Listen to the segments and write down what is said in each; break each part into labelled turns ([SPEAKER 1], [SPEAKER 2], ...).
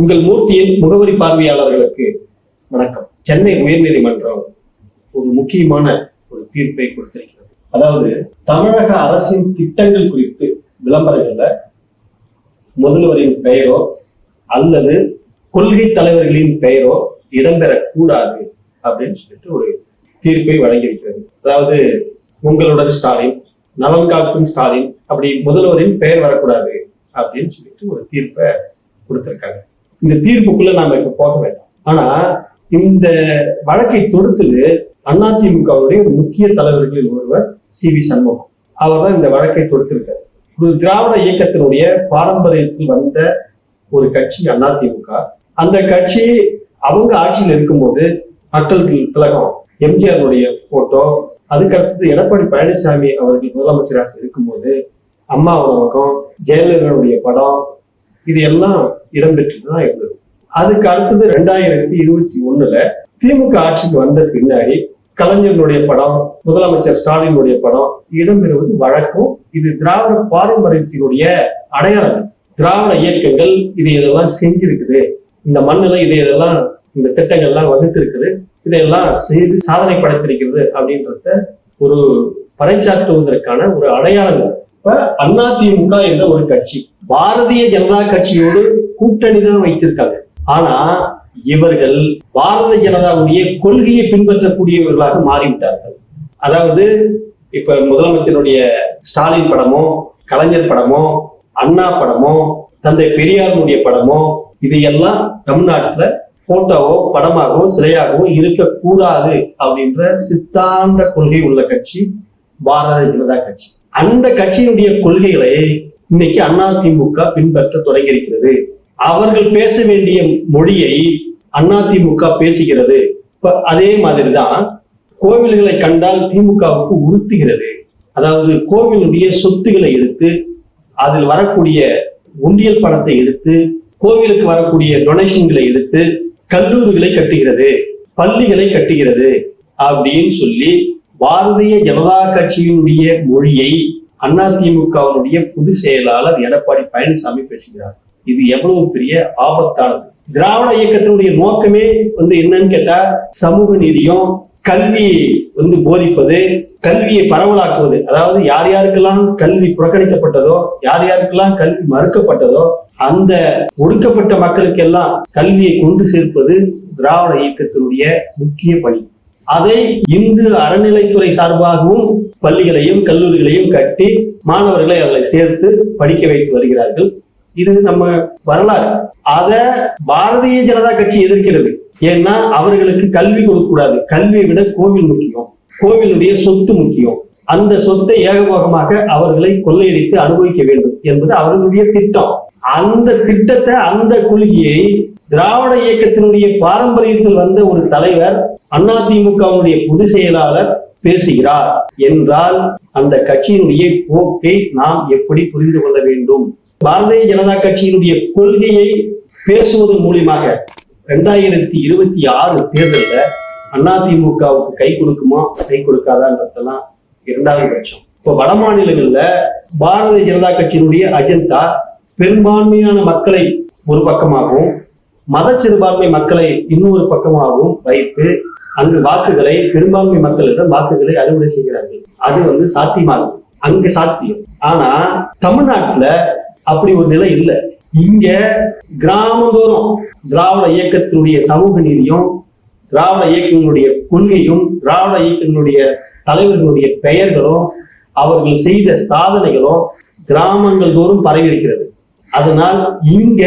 [SPEAKER 1] உங்கள் மூர்த்தியின் முகவரி பார்வையாளர்களுக்கு வணக்கம் சென்னை உயர்நீதிமன்றம் ஒரு முக்கியமான ஒரு தீர்ப்பை கொடுத்திருக்கிறது அதாவது தமிழக அரசின் திட்டங்கள் குறித்து விளம்பரங்கள முதல்வரின் பெயரோ அல்லது கொள்கை தலைவர்களின் பெயரோ இடம்பெறக்கூடாது அப்படின்னு சொல்லிட்டு ஒரு தீர்ப்பை வழங்கியிருக்கிறது அதாவது உங்களுடன் ஸ்டாலின் நலன் காக்கும் ஸ்டாலின் அப்படி முதல்வரின் பெயர் வரக்கூடாது அப்படின்னு சொல்லிட்டு ஒரு தீர்ப்பை கொடுத்திருக்காங்க இந்த தீர்ப்புக்குள்ள நாம இப்ப போக வேண்டாம் ஆனா இந்த வழக்கை தொடுத்தது அதிமுகவுடைய ஒரு முக்கிய தலைவர்களில் ஒருவர் சி வி சண்முகம் அவர் தான் இந்த வழக்கை தொடுத்திருக்காரு ஒரு திராவிட இயக்கத்தினுடைய பாரம்பரியத்தில் வந்த ஒரு கட்சி அதிமுக அந்த கட்சி அவங்க ஆட்சியில் இருக்கும்போது மக்களுக்கு திலகம் எம்ஜிஆருடைய போட்டோ அதுக்கடுத்தது எடப்பாடி பழனிசாமி அவர்கள் முதலமைச்சராக இருக்கும்போது அம்மா உணவகம் ஜெயலலிதாவுடைய படம் இது எல்லாம் இடம்பெற்றதுதான் இருந்தது அதுக்கு அடுத்தது ரெண்டாயிரத்தி இருபத்தி ஒண்ணுல திமுக ஆட்சிக்கு வந்த பின்னாடி கலைஞர்களுடைய படம் முதலமைச்சர் ஸ்டாலினுடைய படம் இடம்பெறுவது வழக்கம் இது திராவிட பாரம்பரியத்தினுடைய அடையாளம் திராவிட இயக்கங்கள் இது இதெல்லாம் செஞ்சிருக்குது இந்த மண்ணில் இது இதெல்லாம் இந்த திட்டங்கள்லாம் வகுத்திருக்குது இதையெல்லாம் செய்து சாதனை படைத்திருக்கிறது அப்படின்றத ஒரு பறைச்சாற்றுவதற்கான ஒரு அடையாளங்கள் இப்ப அதிமுக என்ற ஒரு கட்சி பாரதிய ஜனதா கட்சியோடு கூட்டணி தான் வைத்திருக்காங்க ஆனா இவர்கள் பாரத ஜனதாவுடைய கொள்கையை பின்பற்றக்கூடியவர்களாக மாறிவிட்டார்கள் அதாவது இப்ப முதலமைச்சருடைய ஸ்டாலின் படமோ கலைஞர் படமோ அண்ணா படமோ தந்தை பெரியாருடைய படமோ இதையெல்லாம் தமிழ்நாட்டுல போட்டோவோ படமாகவோ சிலையாகவோ இருக்கக்கூடாது அப்படின்ற சித்தாந்த கொள்கை உள்ள கட்சி பாரத ஜனதா கட்சி அந்த கட்சியினுடைய கொள்கைகளை இன்னைக்கு அதிமுக பின்பற்ற தொடங்கி இருக்கிறது அவர்கள் பேச வேண்டிய மொழியை அதிமுக பேசுகிறது அதே மாதிரிதான் கோவில்களை கண்டால் திமுகவுக்கு உறுத்துகிறது அதாவது கோவிலுடைய சொத்துக்களை எடுத்து அதில் வரக்கூடிய உண்டியல் பணத்தை எடுத்து கோவிலுக்கு வரக்கூடிய டொனேஷன்களை எடுத்து கல்லூரிகளை கட்டுகிறது பள்ளிகளை கட்டுகிறது அப்படின்னு சொல்லி பாரதிய ஜனதா கட்சியினுடைய மொழியை அதிமுகவினுடைய பொதுச் செயலாளர் எடப்பாடி பழனிசாமி பேசுகிறார் இது எவ்வளவு பெரிய ஆபத்தானது திராவிட இயக்கத்தினுடைய நோக்கமே வந்து என்னன்னு கேட்டா சமூக நீதியும் கல்வியை வந்து போதிப்பது கல்வியை பரவலாக்குவது அதாவது யார் யாருக்கெல்லாம் கல்வி புறக்கணிக்கப்பட்டதோ யார் யாருக்கெல்லாம் கல்வி மறுக்கப்பட்டதோ அந்த ஒடுக்கப்பட்ட மக்களுக்கெல்லாம் கல்வியை கொண்டு சேர்ப்பது திராவிட இயக்கத்தினுடைய முக்கிய பணி அதை இந்து அறநிலைத்துறை சார்பாகவும் பள்ளிகளையும் கல்லூரிகளையும் கட்டி மாணவர்களை அதில் சேர்த்து படிக்க வைத்து வருகிறார்கள் இது நம்ம வரலாறு அத பாரதிய ஜனதா கட்சி எதிர்க்கிறது ஏன்னா அவர்களுக்கு கல்வி கொடுக்க கூடாது கல்வியை விட கோவில் முக்கியம் கோவிலுடைய சொத்து முக்கியம் அந்த சொத்தை ஏகபோகமாக அவர்களை கொள்ளையடித்து அனுபவிக்க வேண்டும் என்பது அவர்களுடைய திட்டம் அந்த திட்டத்தை அந்த கொள்கையை திராவிட இயக்கத்தினுடைய பாரம்பரியத்தில் வந்த ஒரு தலைவர் அதிமுகவுடைய பொதுச் செயலாளர் பேசுகிறார் என்றால் அந்த கட்சியினுடைய போக்கை நாம் எப்படி புரிந்து கொள்ள வேண்டும் பாரதிய ஜனதா கட்சியினுடைய கொள்கையை பேசுவதன் மூலியமாக ரெண்டாயிரத்தி இருபத்தி ஆறு தேர்தலில் அதிமுகவுக்கு கை கொடுக்குமா கை கொடுக்காதான்றதெல்லாம் இரண்டாவது பட்சம் இப்போ வட மாநிலங்களில் பாரதிய ஜனதா கட்சியினுடைய அஜந்தா பெரும்பான்மையான மக்களை ஒரு பக்கமாகவும் மத சிறுபான்மை மக்களை இன்னொரு பக்கமாகவும் வைத்து அங்கு வாக்குகளை பெரும்பான்மை மக்களிடம் வாக்குகளை அறுவடை செய்கிறார்கள் அது வந்து சாத்தியமாகும் அங்கு சாத்தியம் ஆனா தமிழ்நாட்டுல அப்படி ஒரு நிலை இல்லை இங்க கிராமந்தோறும் திராவிட இயக்கத்தினுடைய சமூக நீதியும் திராவிட இயக்கங்களுடைய கொள்கையும் திராவிட இயக்கங்களுடைய தலைவர்களுடைய பெயர்களும் அவர்கள் செய்த சாதனைகளும் கிராமங்கள் தோறும் பரவி இருக்கிறது அதனால் இங்க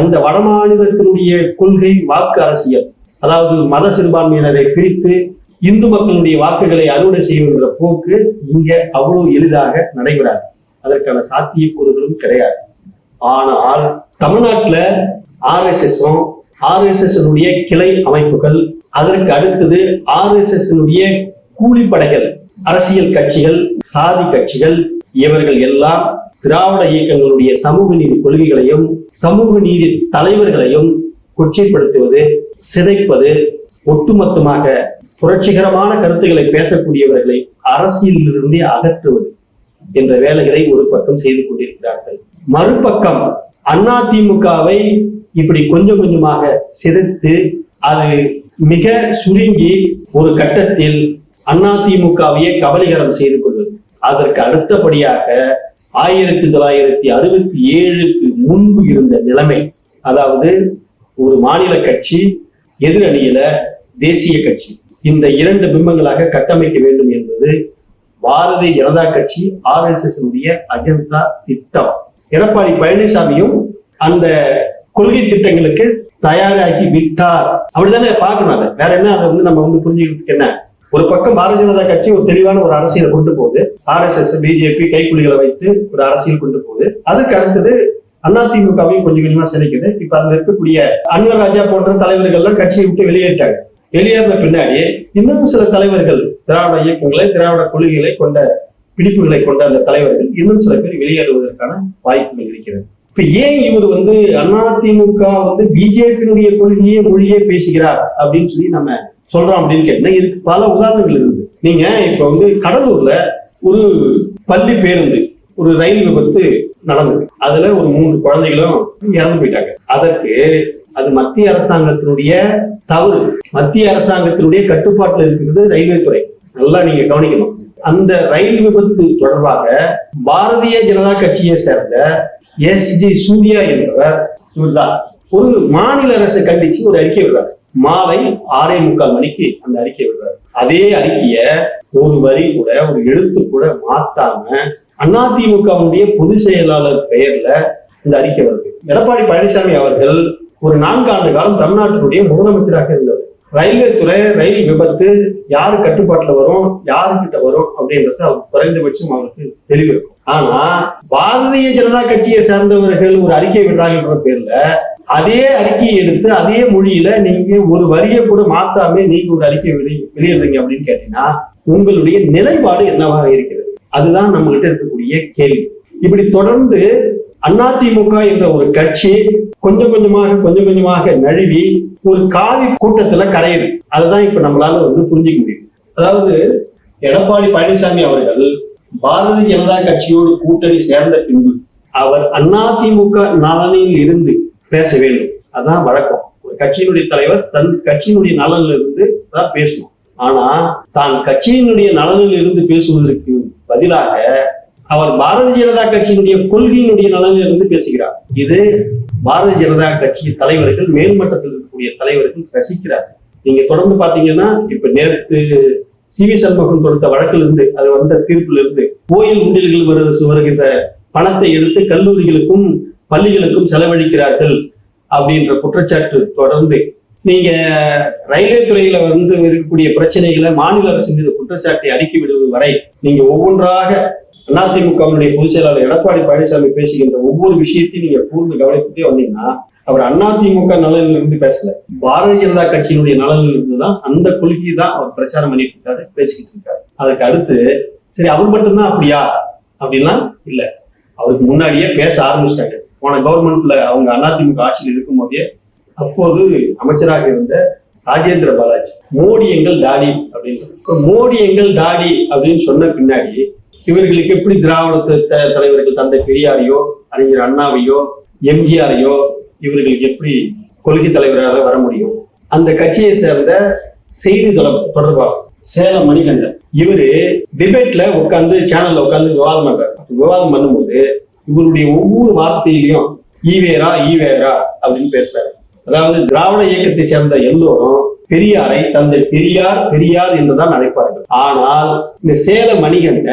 [SPEAKER 1] அந்த வடமாநிலத்தினுடைய கொள்கை வாக்கு அரசியல் அதாவது மத சிறுபான்மையினரை பிரித்து இந்து மக்களுடைய வாக்குகளை அறுவடை செய்யுங்கிற போக்கு இங்க அவ்வளவு எளிதாக நடைபெறாது அதற்கான சாத்தியக்கூறுகளும் கிடையாது ஆனால் தமிழ்நாட்டில் ஆர்எஸ்எஸும் ஆர்எஸ்எஸ்னுடைய கிளை அமைப்புகள் அதற்கு அடுத்தது ஆர்எஸ்எஸ்னுடைய கூலிப்படைகள் அரசியல் கட்சிகள் சாதி கட்சிகள் இவர்கள் எல்லாம் திராவிட இயக்கங்களுடைய சமூக நீதி கொள்கைகளையும் சமூக நீதி தலைவர்களையும் கொச்சைப்படுத்துவது சிதைப்பது ஒட்டுமொத்தமாக புரட்சிகரமான கருத்துக்களை பேசக்கூடியவர்களை அரசியலிலிருந்தே அகற்றுவது என்ற வேலைகளை ஒரு பக்கம் செய்து கொண்டிருக்கிறார்கள் மறுபக்கம் அதிமுகவை இப்படி கொஞ்சம் கொஞ்சமாக சிதைத்து அது மிக சுருங்கி ஒரு கட்டத்தில் அதிமுகவையே கபலீகரம் செய்து கொள்வது அதற்கு அடுத்தபடியாக ஆயிரத்தி தொள்ளாயிரத்தி அறுபத்தி ஏழுக்கு முன்பு இருந்த நிலைமை அதாவது ஒரு மாநில கட்சி எதிரணியில தேசிய கட்சி இந்த இரண்டு பிம்பங்களாக கட்டமைக்க வேண்டும் என்பது பாரதிய ஜனதா கட்சி எஸ் உடைய அஜந்தா திட்டம் எடப்பாடி பழனிசாமியும் அந்த கொள்கை திட்டங்களுக்கு தயாராகி விட்டார் அப்படிதானே பார்க்கணும் அதை வேற என்ன அதை வந்து நம்ம வந்து புரிஞ்சுக்கிறதுக்கு என்ன ஒரு பக்கம் பாரதிய ஜனதா கட்சி ஒரு தெளிவான ஒரு அரசியலை கொண்டு போகுது ஆர் எஸ் எஸ் பிஜேபி கைக்குலிகளை வைத்து ஒரு அரசியல் கொண்டு போகுது அதுக்கு அடுத்தது அதிமுகவையும் கொஞ்சம் கொஞ்சமா சிதைக்குது இப்ப அதுல இருக்கக்கூடிய அன்வர் ராஜா போன்ற தலைவர்கள்லாம் கட்சியை விட்டு வெளியேறிட்டாங்க வெளியேறின பின்னாடியே இன்னும் சில தலைவர்கள் திராவிட இயக்கங்களை திராவிட கொள்கைகளை கொண்ட பிடிப்புகளை கொண்ட அந்த தலைவர்கள் இன்னும் சில பேர் வெளியேறுவதற்கான வாய்ப்புகள் இருக்கிறது இப்ப ஏன் இவர் வந்து அதிமுக வந்து பிஜேபியினுடைய கொள்கையே மொழியே பேசுகிறார் அப்படின்னு சொல்லி நம்ம சொல்றோம் அப்படின்னு கேட்டீங்கன்னா இதுக்கு பல உதாரணங்கள் இருக்குது நீங்க இப்ப வந்து கடலூர்ல ஒரு பள்ளி பேருந்து ஒரு ரயில் விபத்து நடந்தது அதுல ஒரு மூணு குழந்தைகளும் இறந்து போயிட்டாங்க அதற்கு அது மத்திய அரசாங்கத்தினுடைய தவறு மத்திய அரசாங்கத்தினுடைய கட்டுப்பாட்டில் இருக்கிறது ரயில்வே துறை நல்லா நீங்க கவனிக்கணும் அந்த ரயில் விபத்து தொடர்பாக பாரதிய ஜனதா கட்சியை சேர்ந்த எஸ் ஜி சூர்யா என்பவர் இவர்தான் ஒரு மாநில அரசு கண்டிச்சு ஒரு அறிக்கை விடுறார் மாலை ஆறே முக்கால் மணிக்கு அந்த அறிக்கை விடுறாரு அதே அறிக்கைய ஒரு வரி கூட ஒரு எழுத்து கூட மாத்தாம அதிமுகவுடைய பொதுச் செயலாளர் பெயர்ல இந்த அறிக்கை வருது எடப்பாடி பழனிசாமி அவர்கள் ஒரு நான்காண்டு காலம் தமிழ்நாட்டினுடைய முதலமைச்சராக இருந்தவர் ரயில்வே துறை ரயில் விபத்து யாரு கட்டுப்பாட்டுல வரும் யாருக்கிட்ட வரும் அப்படின்றத அவர் குறைந்தபட்சம் அவருக்கு தெளிவு இருக்கும் ஆனா பாரதிய ஜனதா கட்சியை சேர்ந்தவர்கள் ஒரு அறிக்கை விடுறாங்கன்ற பேர்ல அதே அறிக்கையை எடுத்து அதே மொழியில நீங்க ஒரு வரியை கூட மாத்தாம நீங்க ஒரு அறிக்கை வெளி வெளியிடுறீங்க அப்படின்னு கேட்டீங்கன்னா உங்களுடைய நிலைப்பாடு என்னவாக இருக்கிறது அதுதான் நம்மகிட்ட இருக்கக்கூடிய கேள்வி இப்படி தொடர்ந்து அதிமுக என்ற ஒரு கட்சி கொஞ்சம் கொஞ்சமாக கொஞ்சம் கொஞ்சமாக நழுவி ஒரு காவி கூட்டத்துல கரையுது அதுதான் இப்ப நம்மளால வந்து புரிஞ்சுக்க முடியும் அதாவது எடப்பாடி பழனிசாமி அவர்கள் பாரதிய ஜனதா கட்சியோடு கூட்டணி சேர்ந்த பின்பு அவர் அதிமுக நலனில் இருந்து பேச வேண்டும் அதான் வழக்கம் ஒரு கட்சியினுடைய தலைவர் தன் கட்சியினுடைய நலனில் இருந்து தான் பேசணும் ஆனா தான் கட்சியினுடைய நலனில் இருந்து பேசுவதற்கு பதிலாக அவர் பாரதிய ஜனதா கட்சியினுடைய கொள்கையினுடைய நலனில் இருந்து பேசுகிறார் இது பாரதிய ஜனதா கட்சியின் தலைவர்கள் மேல்மட்டத்தில் இருக்கக்கூடிய தலைவர்கள் ரசிக்கிறார் நீங்க தொடர்ந்து பாத்தீங்கன்னா இப்ப நேற்று சி வி சண்முகம் கொடுத்த வழக்கிலிருந்து அது வந்த தீர்ப்பிலிருந்து கோயில் உண்டியல்கள் வருகின்ற பணத்தை எடுத்து கல்லூரிகளுக்கும் பள்ளிகளுக்கும் செலவழிக்கிறார்கள் அப்படின்ற குற்றச்சாட்டு தொடர்ந்து நீங்க ரயில்வே துறையில வந்து இருக்கக்கூடிய பிரச்சனைகளை மாநில அரசு மீது குற்றச்சாட்டை அடுக்கி விடுவது வரை நீங்க ஒவ்வொன்றாக அதிமுகவினுடைய பொதுச் செயலாளர் எடப்பாடி பழனிசாமி பேசுகின்ற ஒவ்வொரு விஷயத்தையும் நீங்க கூர்ந்து கவனித்துட்டே வந்தீங்கன்னா அவர் அதிமுக நலனில் இருந்து பேசல பாரதிய ஜனதா கட்சியினுடைய நலனில் இருந்துதான் தான் அந்த கொள்கையை தான் அவர் பிரச்சாரம் பண்ணிட்டு இருக்காரு பேசிக்கிட்டு இருக்காரு அதுக்கு அடுத்து சரி அவர் மட்டும்தான் அப்படியா அப்படின்னா இல்ல அவருக்கு முன்னாடியே பேச ஆரம்பிச்சிட்டாங்க போன கவர்மெண்ட்ல அவங்க அதிமுக ஆட்சியில் இருக்கும் போதே அப்போது அமைச்சராக இருந்த ராஜேந்திர பாலாஜி மோடி எங்கள் டாடி அப்படின்றது மோடி எங்கள் டாடி அப்படின்னு சொன்ன பின்னாடி இவர்களுக்கு எப்படி திராவிட தலைவர்கள் தந்த பெரியாரையோ அறிஞர் அண்ணாவையோ எம்ஜிஆரையோ இவர்களுக்கு எப்படி கொள்கை தலைவராக வர முடியும் அந்த கட்சியை சேர்ந்த செய்தி தொடர்பாளர் சேலம் மணிகண்டன் இவரு டிபேட்ல உட்காந்து சேனல்ல உட்காந்து விவாதம் பண்றாரு விவாதம் பண்ணும்போது இவருடைய ஒவ்வொரு வார்த்தையிலையும் ஈவேரா ஈவேரா அப்படின்னு பேசுறாரு அதாவது திராவிட இயக்கத்தை சேர்ந்த எல்லோரும் பெரியாரை தந்தை பெரியார் பெரியார் என்றுதான் அழைப்பார்கள் ஆனால் இந்த சேல மணிகண்ட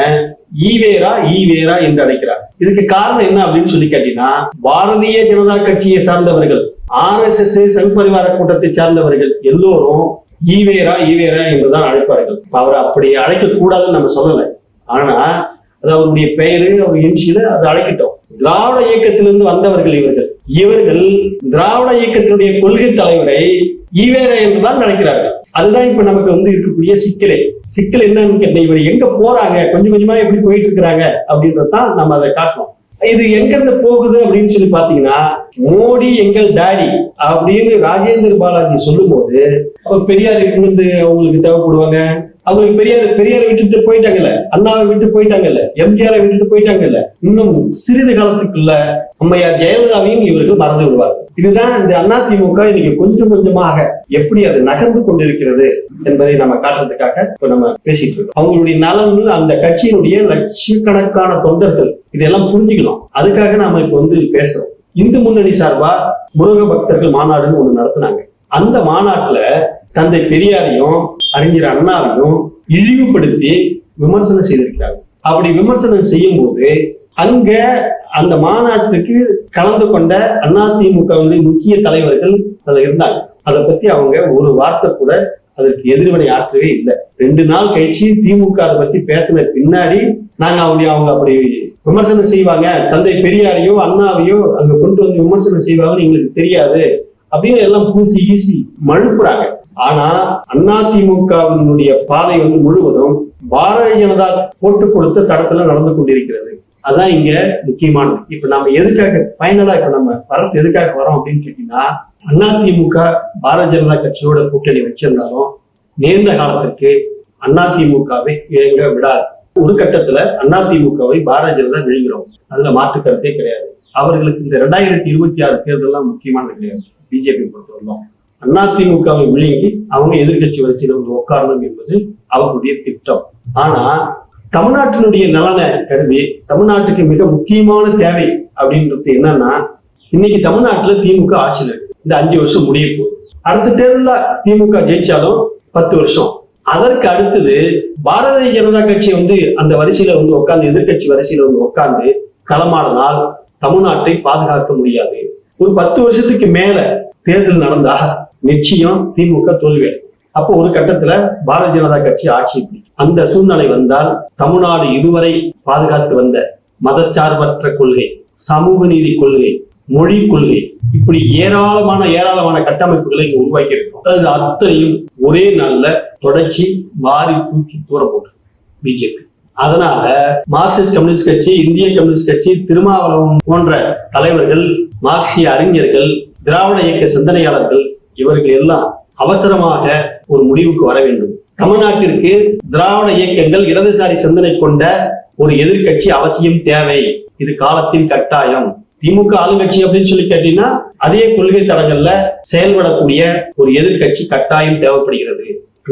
[SPEAKER 1] ஈவேரா ஈவேரா என்று அழைக்கிறார் இதுக்கு காரணம் என்ன அப்படின்னு சொல்லி கேட்டீங்கன்னா பாரதிய ஜனதா கட்சியை சார்ந்தவர்கள் ஆர் எஸ் எஸ் சங்பரிவார கூட்டத்தை சார்ந்தவர்கள் எல்லோரும் ஈவேரா ஈவேரா என்றுதான் அழைப்பார்கள் அவர் அப்படி அழைக்க கூடாதுன்னு நம்ம சொல்லலை ஆனா அது அவருடைய பெயரு அவர் எம்சியில அதை அழைக்கிட்டோம் திராவிட இயக்கத்திலிருந்து வந்தவர்கள் இவர்கள் இவர்கள் திராவிட இயக்கத்தினுடைய கொள்கை தலைவரை ஈவேர என்றுதான் தான் நினைக்கிறார்கள் அதுதான் இப்ப நமக்கு வந்து இருக்கக்கூடிய சிக்கலை சிக்கல் என்னன்னு இவர் எங்க போறாங்க கொஞ்சம் கொஞ்சமா எப்படி போயிட்டு இருக்கிறாங்க அப்படின்றதான் நம்ம அதை காட்டுறோம் இது இருந்து போகுது அப்படின்னு சொல்லி பாத்தீங்கன்னா மோடி எங்கள் டாடி அப்படின்னு ராஜேந்திர பாலாஜி சொல்லும் போது பெரியார் இருந்து அவங்களுக்கு தேவைப்படுவாங்க அவங்களுக்கு பெரியார் பெரியாரை விட்டுட்டு போயிட்டாங்கல்ல அண்ணாவை விட்டு போயிட்டாங்கல்ல எம்ஜிஆரை விட்டுட்டு போயிட்டாங்கல்ல இன்னும் சிறிது காலத்துக்குள்ள அம்மையார் ஜெயலலிதாவையும் இவர்கள் மறந்து விடுவார் இதுதான் இந்த திமுக இன்னைக்கு கொஞ்சம் கொஞ்சமாக எப்படி அது நகர்ந்து கொண்டிருக்கிறது என்பதை நம்ம காட்டுறதுக்காக இப்ப நம்ம பேசிட்டு இருக்கோம் அவங்களுடைய நலன் அந்த கட்சியினுடைய லட்சக்கணக்கான தொண்டர்கள் இதெல்லாம் புரிஞ்சுக்கணும் அதுக்காக நாம இப்ப வந்து பேசுறோம் இந்து முன்னணி சார்பா முருக பக்தர்கள் மாநாடுன்னு ஒண்ணு நடத்தினாங்க அந்த மாநாட்டுல தந்தை பெரியாரையும் அறிஞர் அண்ணாவையும் இழிவுபடுத்தி விமர்சனம் செய்திருக்கிறாங்க அப்படி விமர்சனம் செய்யும் போது அங்க அந்த மாநாட்டுக்கு கலந்து கொண்ட அதிமுகவினுடைய முக்கிய தலைவர்கள் அதுல இருந்தாங்க அதை பத்தி அவங்க ஒரு வார்த்தை கூட அதற்கு எதிர்வினை ஆற்றவே இல்லை ரெண்டு நாள் கழிச்சு திமுக அதை பத்தி பேசின பின்னாடி நாங்க அவங்க அவங்க அப்படி விமர்சனம் செய்வாங்க தந்தை பெரியாரையோ அண்ணாவையோ அங்க கொண்டு வந்து விமர்சனம் செய்வாங்கன்னு எங்களுக்கு தெரியாது அப்படின்னு எல்லாம் பூசி ஈசி மழுப்புறாங்க ஆனா அதிமுகவினுடைய பாதை வந்து முழுவதும் பாரதிய ஜனதா போட்டு கொடுத்த தடத்துல நடந்து கொண்டிருக்கிறது அதான் இங்க முக்கியமானது இப்ப நம்ம எதுக்காக பைனலா இப்ப நம்ம வரத்து எதுக்காக வரோம் அப்படின்னு கேட்டீங்கன்னா அதிமுக பாரதிய ஜனதா கட்சியோட கூட்டணி வச்சிருந்தாலும் நேர்ந்த காலத்திற்கு அதிமுகவை இயங்க விடாது ஒரு கட்டத்துல அதிமுகவை பாரதிய ஜனதா விழுகிறோம் அதுல மாற்று கருத்தே கிடையாது அவர்களுக்கு இந்த ரெண்டாயிரத்தி இருபத்தி ஆறு எல்லாம் முக்கியமானது கிடையாது பிஜேபி பொறுத்தவரைக்கும் அதிமுகவை விழுங்கி அவங்க எதிர்கட்சி வரிசையில் வந்து உட்காரணும் என்பது அவர்களுடைய திட்டம் ஆனா தமிழ்நாட்டினுடைய நலனை கருதி தமிழ்நாட்டுக்கு மிக முக்கியமான தேவை அப்படின்றது என்னன்னா இன்னைக்கு தமிழ்நாட்டுல திமுக ஆட்சியில் இந்த அஞ்சு வருஷம் முடிய போகுது அடுத்த தேர்தலில் திமுக ஜெயிச்சாலும் பத்து வருஷம் அதற்கு அடுத்தது பாரதிய ஜனதா கட்சி வந்து அந்த வரிசையில வந்து உட்கார்ந்து எதிர்கட்சி வரிசையில வந்து உட்கார்ந்து களமாடினால் தமிழ்நாட்டை பாதுகாக்க முடியாது ஒரு பத்து வருஷத்துக்கு மேல தேர்தல் நடந்தா நிச்சயம் திமுக தோல்வி அப்போ ஒரு கட்டத்துல பாரதிய ஜனதா கட்சி ஆட்சி அந்த சூழ்நிலை வந்தால் தமிழ்நாடு இதுவரை பாதுகாத்து வந்த மதச்சார்பற்ற கொள்கை சமூக நீதி கொள்கை மொழி கொள்கை இப்படி ஏராளமான ஏராளமான கட்டமைப்புகளை இங்க உருவாக்கி இருக்கோம் அது அத்தனையும் ஒரே நாள்ல தொடர்ச்சி மாறி தூக்கி தூர போட்டு பிஜேபி அதனால மார்க்சிஸ்ட் கம்யூனிஸ்ட் கட்சி இந்திய கம்யூனிஸ்ட் கட்சி திருமாவளவன் போன்ற தலைவர்கள் மார்க்சிய அறிஞர்கள் திராவிட இயக்க சிந்தனையாளர்கள் இவர்கள் எல்லாம் அவசரமாக ஒரு முடிவுக்கு வர வேண்டும் தமிழ்நாட்டிற்கு திராவிட இயக்கங்கள் இடதுசாரி சிந்தனை கொண்ட ஒரு எதிர்கட்சி அவசியம் தேவை இது காலத்தின் கட்டாயம் திமுக ஆளுங்கட்சி அப்படின்னு சொல்லி கேட்டீங்கன்னா அதே கொள்கை தடங்கள்ல செயல்படக்கூடிய ஒரு எதிர்கட்சி கட்டாயம் தேவைப்படுகிறது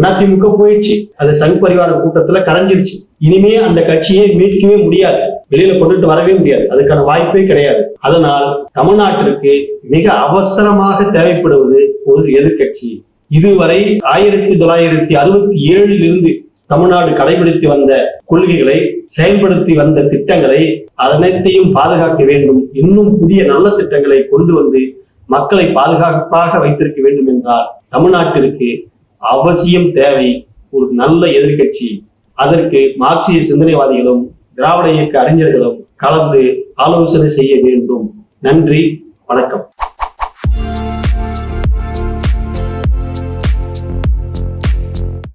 [SPEAKER 1] அதிமுக போயிடுச்சு அது சங் பரிவார கூட்டத்துல கரைஞ்சிருச்சு இனிமே அந்த கட்சியை மீட்கவே முடியாது வெளியில கொண்டுட்டு வரவே முடியாது அதுக்கான வாய்ப்பே கிடையாது அதனால் தமிழ்நாட்டிற்கு மிக அவசரமாக தேவைப்படுவது ஒரு எதிர்கட்சி இதுவரை ஆயிரத்தி தொள்ளாயிரத்தி அறுபத்தி ஏழில் இருந்து தமிழ்நாடு கடைபிடித்து வந்த கொள்கைகளை செயல்படுத்தி வந்த திட்டங்களை அனைத்தையும் பாதுகாக்க வேண்டும் இன்னும் புதிய நல்ல திட்டங்களை கொண்டு வந்து மக்களை பாதுகாப்பாக வைத்திருக்க வேண்டும் என்றால் தமிழ்நாட்டிற்கு அவசியம் தேவை ஒரு நல்ல எதிர்கட்சி அதற்கு மார்க்சிய சிந்தனைவாதிகளும் திராவிட இயக்க அறிஞர்களும் கலந்து ஆலோசனை செய்ய வேண்டும் நன்றி வணக்கம்